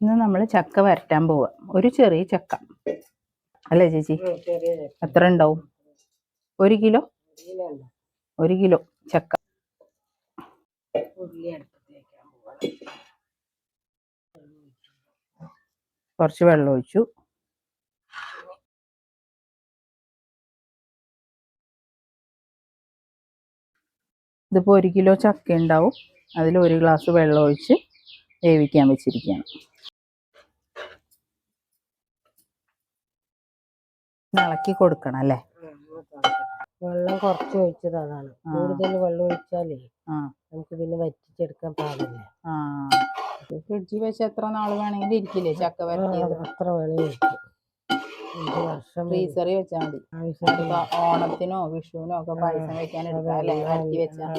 ഇന്ന് നമ്മൾ ചക്ക വരട്ടാൻ പോവാ. ഒരു ചെറിയ ചക്ക. അല്ലേ ചേച്ചി? എത്ര ഉണ്ടാവും? ഒരു കിലോ? ഒരു കിലോ ചക്ക. കുറച്ച് വെള്ളം ഒഴിച്ചു. ഇതിപ്പോൾ ഒരു കിലോ ചക്ക ഉണ്ടാവും. അതിൽ ഒരു ഗ്ലാസ് വെള്ളം ഒഴിച്ച് വേവിക്കാൻ വെച്ചിരിക്കുകയാണ്. ഇളക്കി കൊടുക്കണം അല്ലേ? വെള്ളം കുറച്ച് ഒഴിച്ചത് അതാണ്. കൂടുതൽ വെള്ളം ഒഴിച്ചാലേ നമുക്ക് പിന്നെ വറ്റിച്ചെടുക്കാൻ പാടില്ല. ഫ്രിഡ്ജിൽ വെച്ച് എത്ര നാൾ വേണമെങ്കിലും ഇരിക്കില്ലേ ചക്ക വരട്ടിയത്? അത്ര വേണേ ഒഴിക്കും അഞ്ച് വർഷം വരെ ഫ്രീസറിൽ വെച്ചാൽ മതി. ഓണത്തിനോ വിഷുവിനോ ഒക്കെ പായസം വെക്കാൻ എടുക്കാം അല്ലേ? വരട്ടി വെച്ചാൽ.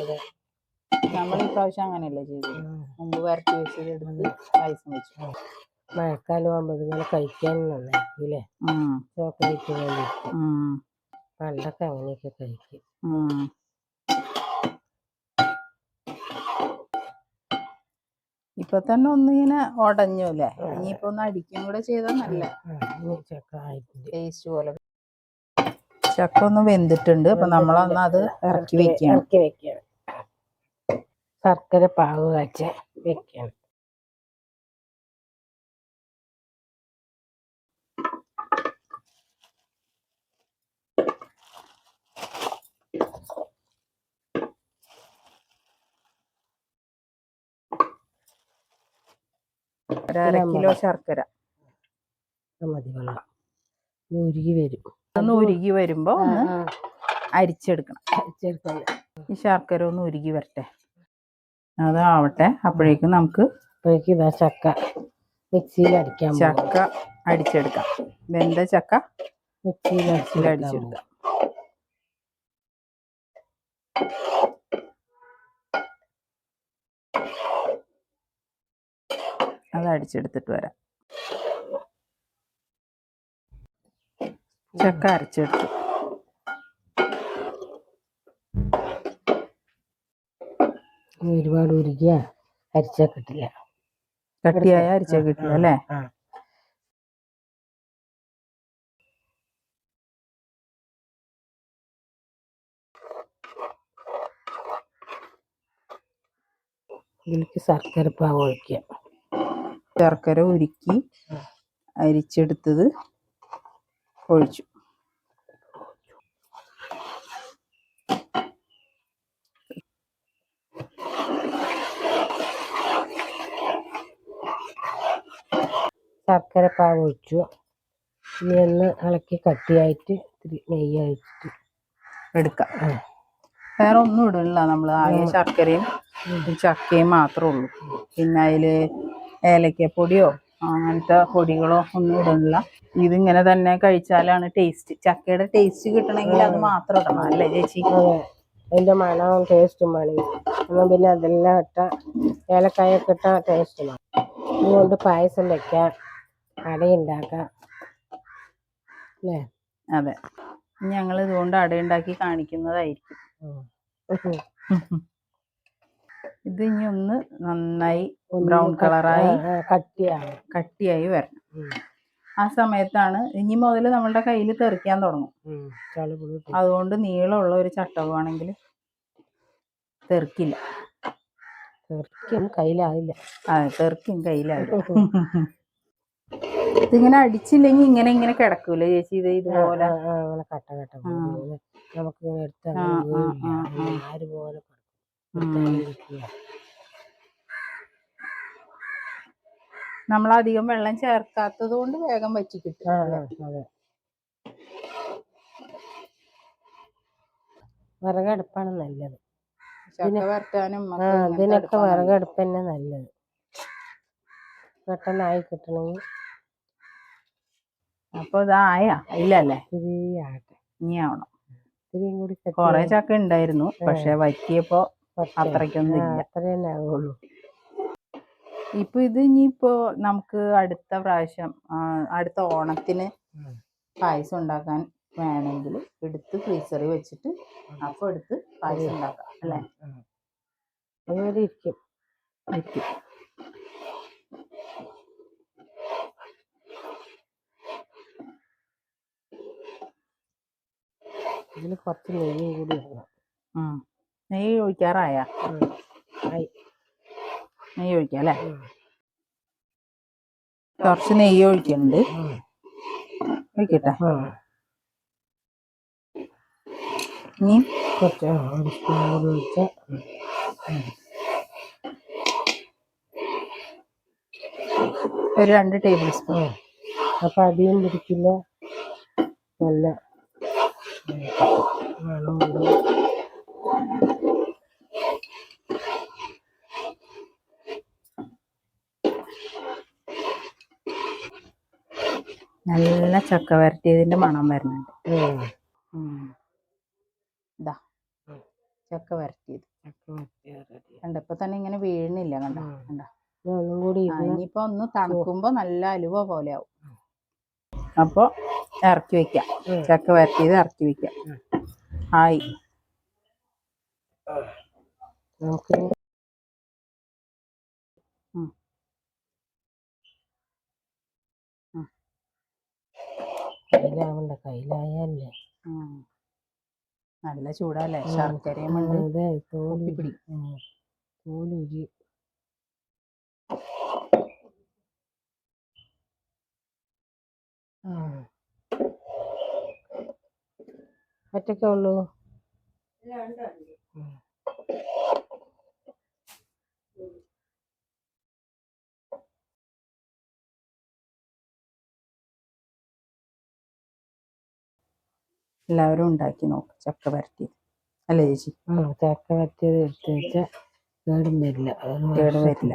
നമ്മൾ ഇപ്രാവശ്യം അങ്ങനെയല്ലേ ചെയ്തത്. മുമ്പ് വരട്ടി വെച്ചത് എടുത്ത് പായസം വെച്ചു. മഴക്കാലം ആകുമ്പോൾ ഇങ്ങനെ കഴിക്കാൻ നന്നായിരിക്കൂലേ ചോക്ലേറ്റ് പോലെ. പണ്ടൊക്കെ അങ്ങനെയൊക്കെ കഴിക്കും. ഇപ്പൊ തന്നെ ഒന്നിങ്ങനെ ഉടഞ്ഞു അല്ലേ ഇനിയിപ്പോ ഒന്ന് അടിക്കും കൂടെ ചെയ്താൽ നല്ല ടേസ്റ്റ് പോലെ. ചക്ക ഒന്ന് വെന്തിട്ടുണ്ട്. അപ്പൊ നമ്മളന്ന് അത് ഇറക്കി വെക്കണം. ശർക്കര പാവ് കാച്ച വെക്കണം. ഒരു അര കിലോ ശർക്കര. അത് മതി വെള്ളം. ഇത് ഉരുകി വരും. ഒന്ന് ഉരുകി വരുമ്പോ ഒന്ന് അരിച്ചെടുക്കണം. അരിച്ചെടുക്കണം. ഈ ശർക്കര ഒന്ന് ഉരുകി വരട്ടെ. അതാവട്ടെ. അപ്പോഴേക്കും നമുക്ക് അപ്പോഴേക്കും ഇതാ ചക്ക മിക്സിയിൽ അടിക്കാൻ പോകും ചക്ക അടിച്ചെടുക്കാം. വെന്ത ചക്ക? മിക്സിയിൽ അടിച്ചെടുക്കാൻ അടിച്ചെടുക്കാം. അത് അടിച്ചെടുത്തിട്ട് വരാം. ചക്ക അരച്ചെടുത്തു. ഒരുപാട് ഉരുകിയ അരിച്ച കിട്ടില്ല. കട്ടിയായ അരിച്ച കിട്ടില്ല അല്ലേ? ഇതിലേക്ക് ശർക്കര പാവ് ഒഴിക്കുക ശർക്കര ഉരുക്കി അരിച്ചെടുത്തത് ഒഴിച്ചു. ശർക്കര പാവ് ഒഴിച്ചു. ഇനി ഒന്ന് ഇളക്കി കട്ടിയായിട്ട് ഇത്തിരി നെയ്യ് ഒഴിച്ചിട്ട് എടുക്കാം. വേറെ ഒന്നും ഇടണില്ല നമ്മൾ ആകെ ശർക്കരയും ചക്കയും മാത്രമേ ഉള്ളൂ. പിന്നെ അതിൽ ഏലക്കപ്പൊടിയോ അങ്ങനത്തെ പൊടികളോ ഒന്നും ഇടുന്നില്ല. ഇതിങ്ങനെ തന്നെ കഴിച്ചാലാണ് ടേസ്റ്റ് ചക്കയുടെ ടേസ്റ്റ് കിട്ടണമെങ്കിൽ അത് മാത്രം ഇടണം അല്ലേ ചേച്ചി? അതിന്റെ അതിന്റെ മണവും ടേസ്റ്റും വേണം. എന്നാൽ പിന്നെ അതെല്ലാം ഇട്ട ഏലക്കായൊക്കെ ഇട്ട ടേസ്റ്റ് വേണം. അതുകൊണ്ട് പായസം വെക്കാം അടയുണ്ടാക്കാം അല്ലേ? അതെ. ഞങ്ങൾ ഇതുകൊണ്ട് അടയുണ്ടാക്കി കാണിക്കുന്നതായിരിക്കും. ഇത് ഇനി ഒന്ന് നന്നായി ബ്രൗൺ കളറായി കട്ടിയാണ്. കട്ടിയായി വരണം. ആ സമയത്താണ് ഇനി മുതൽ നമ്മളുടെ കയ്യിൽ തെറിക്കാൻ തുടങ്ങും. അതുകൊണ്ട് നീളമുള്ള ഒരു ചട്ടവാണെങ്കിൽ തെറിക്കില്ല. തെറിക്കും കയ്യിലാവില്ല അതെ തെറിക്കും കയ്യിലാവില്ല ഇതിങ്ങനെ അടിച്ചില്ലെങ്കിൽ ഇങ്ങനെ ഇങ്ങനെ കിടക്കൂലേ ചേച്ചി? ഇത് ഇതുപോലെ. കട്ട കട്ട നമുക്ക് കിട്ടില്ല. നമ്മളധികം വെള്ളം ചേർക്കാത്തത് കൊണ്ട് വേഗം വറ്റി കിട്ടും. വിറകടുപ്പാണ് നല്ലത്. ഇതിനൊക്കെ നല്ലത്. വിറകടുപ്പ് തന്നെ നല്ലത്. പെട്ടെന്നായി കിട്ടണമെങ്കിൽ. അപ്പൊ ഇതായ ഇല്ലല്ലേ? ഇത്തിരി ഇനി ആവണം. ഇത്തിരിയും കൂടി കൊറേ ചക്ക ഉണ്ടായിരുന്നു. പക്ഷെ വറ്റിയപ്പോ അത്രയ്ക്കൊന്നും ഇപ്പൊ ഇത് ഇനിയിപ്പോ നമുക്ക് അടുത്ത പ്രാവശ്യം അടുത്ത ഓണത്തിന് പായസം ഉണ്ടാക്കാൻ വേണമെങ്കിൽ എടുത്ത് ഫ്രീസറി വെച്ചിട്ട് അപ്പൊ എടുത്ത് പായസം ഉണ്ടാക്കാം അല്ലെ? അതുപോലെ ഇരിക്കും. ഇരിക്കും. ഇതിൽ കുറച്ച് നെയ്യും കൂടി ഇടണം. നെയ്യ് ഒഴിക്കാറായ നെയ്യ് ഒഴിക്കാം അല്ലേ. കുറച്ച് നെയ്യ് ഒഴിക്കുന്നുണ്ട് ഒഴിക്കട്ടെ ഇനി കുറച്ച് ഒരു രണ്ട് ടേബിൾ സ്പൂൺ. അപ്പം അടിയും പിടിക്കില്ല. നല്ല. മണമുണ്ട് നല്ല ചക്ക വരട്ടിയതിന്റെ മണം വരുന്നുണ്ട്. ഇതാ. ചക്ക വരട്ടിയത്. കണ്ട? ഇപ്പൊ തന്നെ ഇങ്ങനെ വീഴുന്നില്ല കണ്ട? ഇനിയിപ്പോ ഒന്ന് തണുക്കുമ്പോ നല്ല അലുവ പോലെ ആവും. അപ്പൊ ഇറക്കി വെക്കാം. ചക്ക വരട്ടിയത് ഇറക്കി വെക്കാം. ആയി. നമുക്ക് നല്ല ചൂടല്ലേ? ശർക്കരയും ഉണ്ട്. അതെ തോൽ ഒട്ടിപ്പിടി. തോലുരി ഒറ്റക്കേ ഉള്ളൂ? എല്ലാവരും ഉണ്ടാക്കി നോക്ക് ചക്ക വരട്ടിയത്. അല്ലേ ചേച്ചി? ആ ചക്ക വരട്ടിയത് എടുത്ത് വെച്ചാൽ കേടും വരില്ല. കേട് വരില്ല.